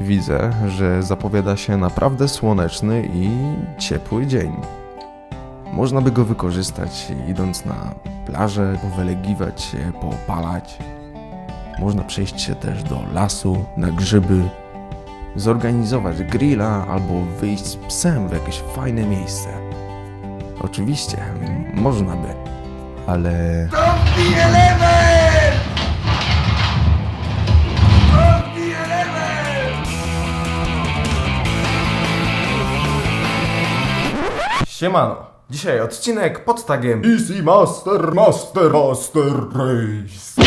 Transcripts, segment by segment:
Widzę, że zapowiada się naprawdę słoneczny i ciepły dzień. Można by go wykorzystać idąc na plażę, powelegiwać się, poopalać. Można przejść się też do lasu, na grzyby, zorganizować grilla albo wyjść z psem w jakieś fajne miejsce. Oczywiście, można by, ale Siemano. Dzisiaj odcinek pod tagiem Easy Master, Master, Master Race.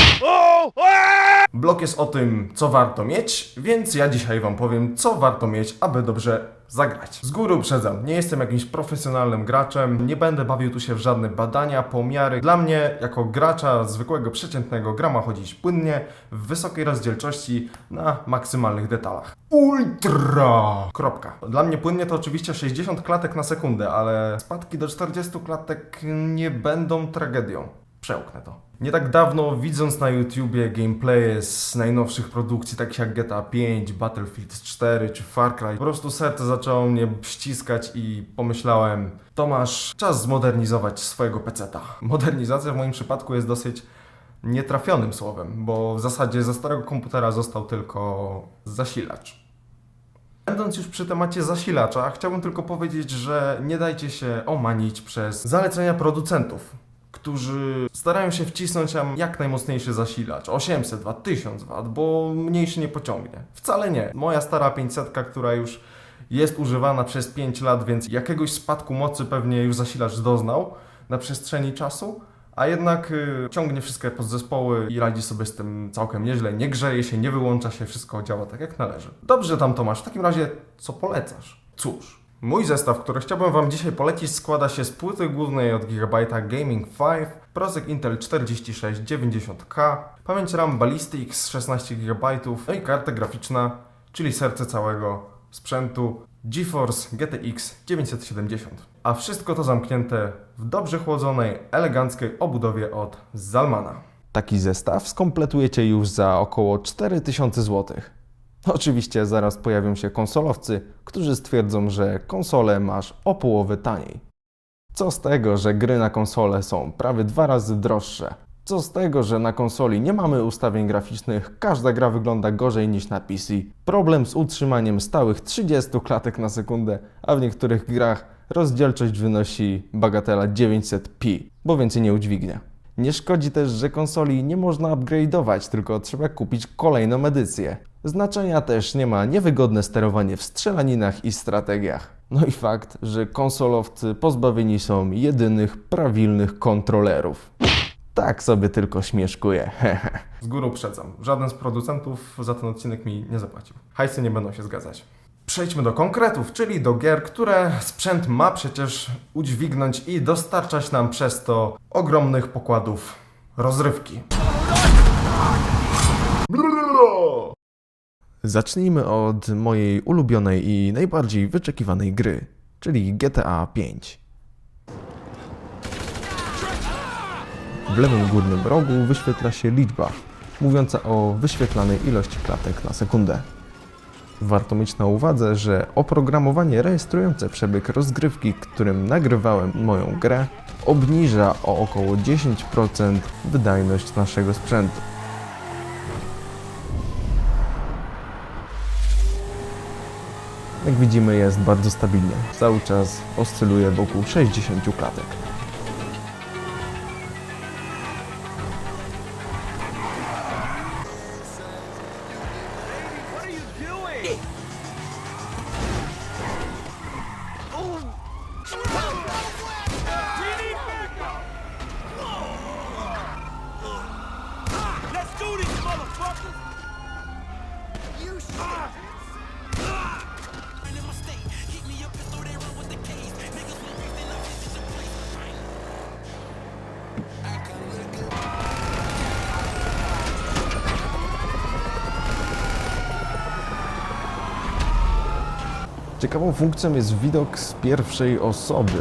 Blok jest o tym, co warto mieć, więc ja dzisiaj wam powiem, co warto mieć, aby dobrze zagrać. Z góry uprzedzam, nie jestem jakimś profesjonalnym graczem, nie będę bawił tu się w żadne badania, pomiary. Dla mnie, jako gracza zwykłego, przeciętnego, gra ma chodzić płynnie, w wysokiej rozdzielczości, na maksymalnych detalach. Ultra. Kropka. Dla mnie płynnie to oczywiście 60 klatek na sekundę, ale spadki do 40 klatek nie będą tragedią. Przełknę to. Nie tak dawno, widząc na YouTubie gameplaye z najnowszych produkcji, takich jak GTA 5, Battlefield 4 czy Far Cry, po prostu serce zaczęło mnie ściskać i pomyślałem, Tomasz, czas zmodernizować swojego peceta. Modernizacja w moim przypadku jest dosyć nietrafionym słowem, bo w zasadzie ze starego komputera został tylko zasilacz. Będąc już przy temacie zasilacza, chciałbym tylko powiedzieć, że nie dajcie się omanić przez zalecenia producentów, którzy starają się wcisnąć nam jak najmocniejszy zasilacz 800 W, 1000 W, bo mniejszy nie pociągnie. Wcale nie. Moja stara 500, która już jest używana przez 5 lat, więc jakiegoś spadku mocy pewnie już zasilacz doznał na przestrzeni czasu. A jednak y, ciągnie wszystkie podzespoły i radzi sobie z tym całkiem nieźle. Nie grzeje się, nie wyłącza się, wszystko działa tak jak należy. Dobrze tam Tomasz, w takim razie co polecasz? Cóż, mój zestaw, który chciałbym Wam dzisiaj polecić składa się z płyty głównej od Gigabyte'a Gaming 5, procek Intel 4690K, pamięć RAM Ballistix 16 GB, no i karta graficzna, czyli serce całego sprzętu GeForce GTX 970. A wszystko to zamknięte w dobrze chłodzonej, eleganckiej obudowie od Zalmana. taki zestaw skompletujecie już za około 4000 zł. Oczywiście zaraz pojawią się konsolowcy, którzy stwierdzą, że konsole masz o połowę taniej. Co z tego, że gry na konsole są prawie dwa razy droższe? Co z tego, że na konsoli nie mamy ustawień graficznych, każda gra wygląda gorzej niż na PC? Problem z utrzymaniem stałych 30 klatek na sekundę, a w niektórych grach rozdzielczość wynosi bagatela 900p, bo więcej nie udźwignie. Nie szkodzi też, że konsoli nie można upgrade'ować, tylko trzeba kupić kolejną edycję. Znaczenia też nie ma niewygodne sterowanie w strzelaninach i strategiach. No i fakt, że konsolowcy pozbawieni są jedynych prawilnych kontrolerów. Tak sobie tylko śmieszkuję. Z góry uprzedzam, żaden z producentów za ten odcinek mi nie zapłacił. Hajsy nie będą się zgadzać. Przejdźmy do konkretów, czyli do gier, które sprzęt ma przecież udźwignąć i dostarczać nam przez to ogromnych pokładów rozrywki. Zacznijmy od mojej ulubionej i najbardziej wyczekiwanej gry, czyli GTA V. W lewym górnym rogu wyświetla się liczba, mówiąca o wyświetlanej ilości klatek na sekundę. Warto mieć na uwadze, że oprogramowanie rejestrujące przebieg rozgrywki, którym nagrywałem moją grę, obniża o około 10% wydajność naszego sprzętu. Jak widzimy jest bardzo stabilny. Cały czas oscyluje wokół 60 klatek. Let's Ciekawą funkcją jest widok z pierwszej osoby.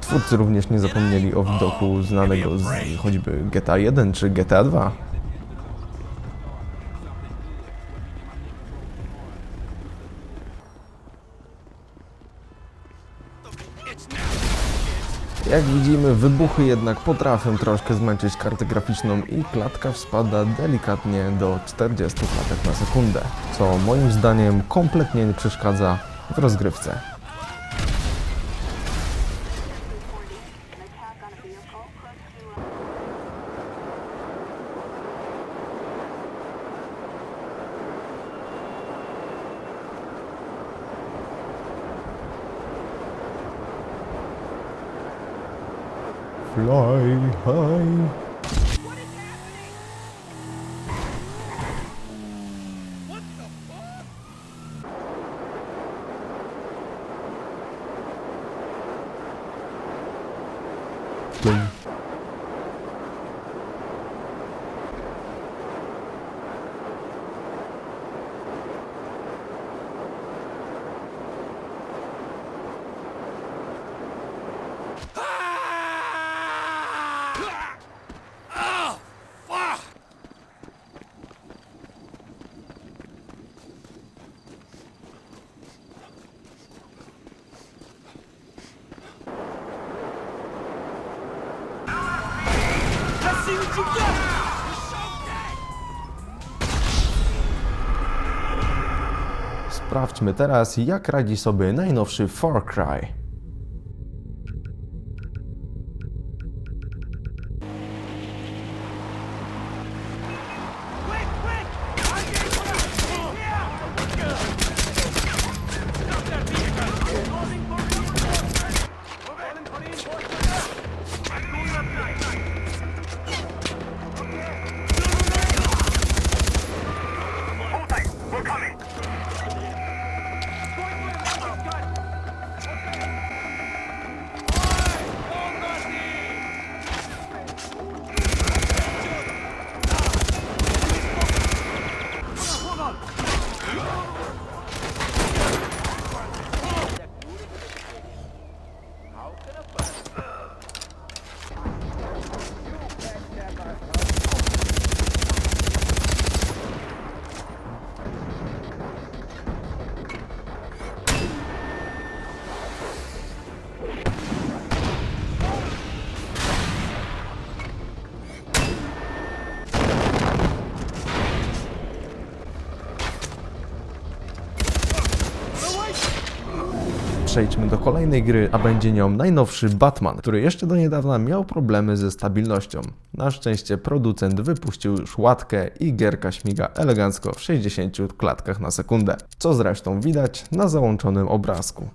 Twórcy również nie zapomnieli o widoku znanego z choćby GTA 1 czy GTA 2. It's jak widzimy, wybuchy jednak potrafią troszkę zmęczyć kartę graficzną i klatka spada delikatnie do 40 klatek na sekundę, co moim zdaniem kompletnie nie przeszkadza w rozgrywce. Fly high. See what you got! Sprawdźmy teraz, jak radzi sobie najnowszy Far Cry. Przejdźmy do kolejnej gry, a będzie nią najnowszy Batman, który jeszcze do niedawna miał problemy ze stabilnością. Na szczęście producent wypuścił już łatkę i gierka śmiga elegancko w 60 klatkach na sekundę, co zresztą widać na załączonym obrazku.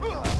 Uh!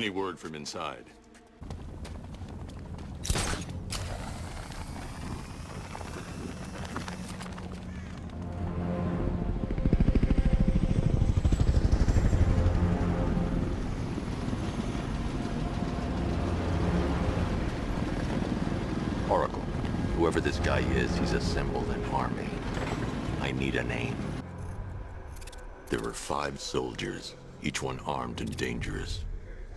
Any word from inside? Oracle, whoever this guy is, he's assembled an army. I need a name. There were five soldiers, each one armed and dangerous.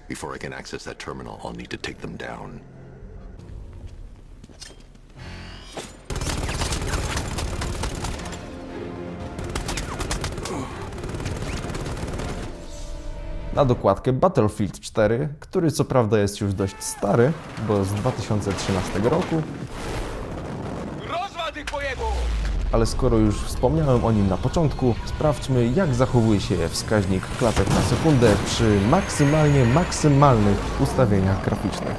Before I can access that terminal, I'll need to take them down. Na dokładkę Battlefield 4, który co prawda jest już dość stary, bo z 2013 roku! Ale skoro już wspomniałem o nim na początku, sprawdźmy jak zachowuje się wskaźnik klatek na sekundę przy maksymalnie maksymalnych ustawieniach graficznych.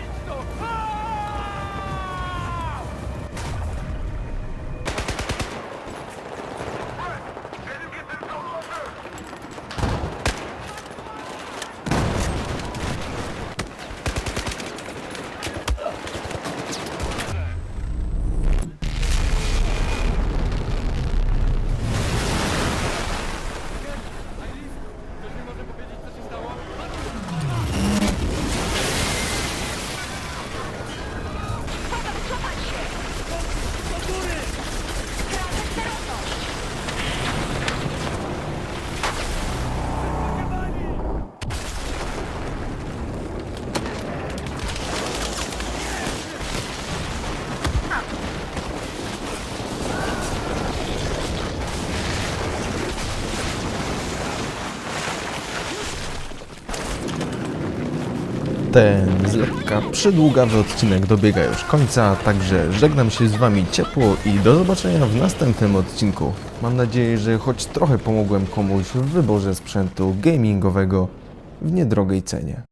Feinstoff! Ten z lekka przydługawy odcinek dobiega już końca, także żegnam się z Wami ciepło i do zobaczenia w następnym odcinku. Mam nadzieję, że choć trochę pomogłem komuś w wyborze sprzętu gamingowego w niedrogiej cenie.